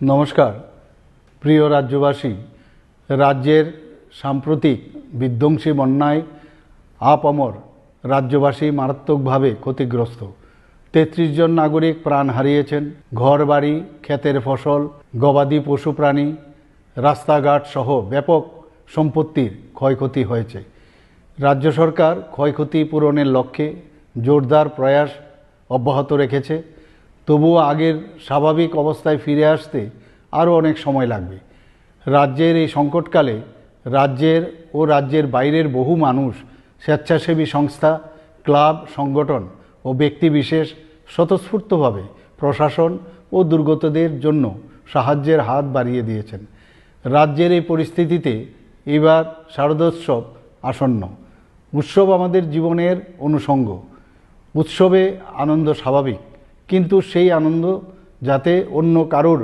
নমস্কার, প্রিয় রাজ্যবাসী, রাজ্যের সাম্প্রতিক বিধ্বংসী বন্যায় আপামর রাজ্যবাসী মারাত্মকভাবে ক্ষতিগ্রস্ত। তেত্রিশ জন নাগরিক প্রাণ হারিয়েছেন, ঘরবাড়ি, ক্ষেতের ফসল, গবাদি পশু প্রাণী, রাস্তাঘাট সহ ব্যাপক সম্পত্তির ক্ষয়ক্ষতি হয়েছে। রাজ্য সরকার ক্ষয়ক্ষতি পূরণের লক্ষ্যে জোরদার প্রয়াস অব্যাহত রেখেছে। তবুও আগের স্বাভাবিক অবস্থায় ফিরে আসতে আরও অনেক সময় লাগবে। রাজ্যের এই সংকটকালে রাজ্যের ও রাজ্যের বাইরের বহু মানুষ, স্বেচ্ছাসেবী সংস্থা, ক্লাব, সংগঠন ও ব্যক্তিবিশেষ স্বতঃস্ফূর্তভাবে প্রশাসন ও দুর্গতদের জন্য সাহায্যের হাত বাড়িয়ে দিয়েছেন। রাজ্যের এই পরিস্থিতিতে এবার শারদোৎসব আসন্ন। উৎসব আমাদের জীবনের অনুষঙ্গ। উৎসবে আনন্দ স্বাভাবিক। কিন্তু সেই আনন্দ যাতে অন্য কারোর